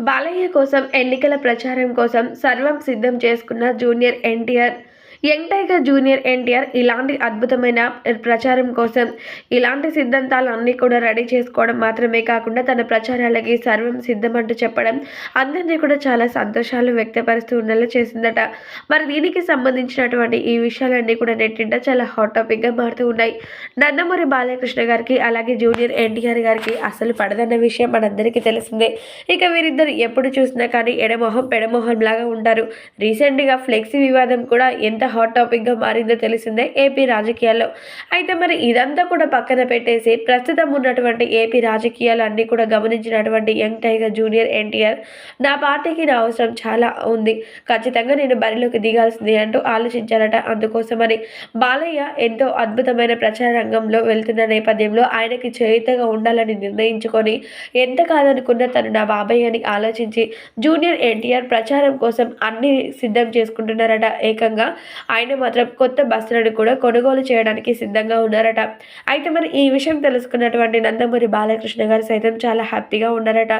బాలయ్య కోసం ఎన్నికల ప్రచారం కోసం సర్వం సిద్ధం చేసుకున్న junior NTR young tiger junior NTR ఇలాంటి అద్భుతమైన ప్రచారం కోసం ఇలాంటి సిద్ధాంతాలు అన్నీ కూడా రెడీ చేసుకోవడం మాత్రమే కాకుండా తన ప్రచారాలకి సర్వం సిద్ధమంటూ చెప్పడం అందరినీ కూడా చాలా సంతోషాలు వ్యక్తపరుస్తూ ఉండేలా చేసిందట. మరి దీనికి సంబంధించినటువంటి ఈ విషయాలన్నీ కూడా నెట్టింట చాలా హాట్ టాపిక్గా మారుతూ ఉన్నాయి. నందమూరి బాలకృష్ణ గారికి అలాగే జూనియర్ ఎన్టీఆర్ గారికి అసలు పడదన్న విషయం మనందరికీ తెలిసిందే. ఇక వీరిద్దరు ఎప్పుడు చూసినా కానీ ఎడమొహం పెడమొహం లాగా ఉంటారు. రీసెంట్గా ఫ్లెక్సీ వివాదం కూడా ఎంత హాట్ టాపిక్గా మారిందో తెలిసిందే ఏపీ రాజకీయాల్లో. అయితే మరి ఇదంతా కూడా పక్కన పెట్టేసి ప్రస్తుతం ఉన్నటువంటి ఏపీ రాజకీయాలు అన్నీ కూడా గమనించినటువంటి యంగ్ టైగర్ జూనియర్ ఎన్టీఆర్ నా పార్టీకి నా అవసరం చాలా ఉంది. ఖచ్చితంగా నేను బరిలోకి దిగాల్సింది అంటూ ఆలోచించారట. అందుకోసమని బాలయ్య ఎంతో అద్భుతమైన ప్రచార రంగంలో వెళ్తున్న నేపథ్యంలో ఆయనకి చేయుతగా ఉండాలని నిర్ణయించుకొని ఎంత కాదనుకున్నా తను నా బాబాయ్ అని ఆలోచించి జూనియర్ ఎన్టీఆర్ ప్రచారం కోసం అన్ని సిద్ధం చేసుకుంటున్నారట. ఏకంగా ఆయన మాత్రం కొత్త బస్సులను కూడా కొనుగోలు చేయడానికి సిద్ధంగా ఉన్నారట. అయితే మరి ఈ విషయం తెలుసుకున్నటువంటి నందమూరి బాలకృష్ణ గారు సైతం చాలా హ్యాపీగా ఉన్నారట.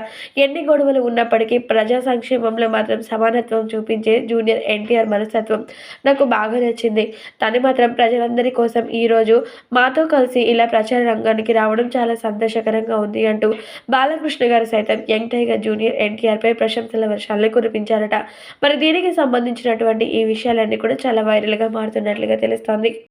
ఎన్ని గొడవలు ఉన్నప్పటికీ ప్రజా సంక్షేమంలో మాత్రం సమానత్వం చూపించే జూనియర్ ఎన్టీఆర్ మనస్తత్వం నాకు బాగా నచ్చింది. తను మాత్రం ప్రజలందరి కోసం ఈరోజు మాతో కలిసి ఇలా ప్రచార రంగానికి రావడం చాలా సంతోషకరంగా ఉంది అంటూ బాలకృష్ణ గారు సైతం యంగ్ టైగర్ జూనియర్ ఎన్టీఆర్పై ప్రశంసల వర్షాలను కురిపించారట. మరి దీనికి సంబంధించినటువంటి ఈ విషయాలన్నీ కూడా చాలా వైరల్గా మారుతున్నట్లుగా తెలుస్తోంది.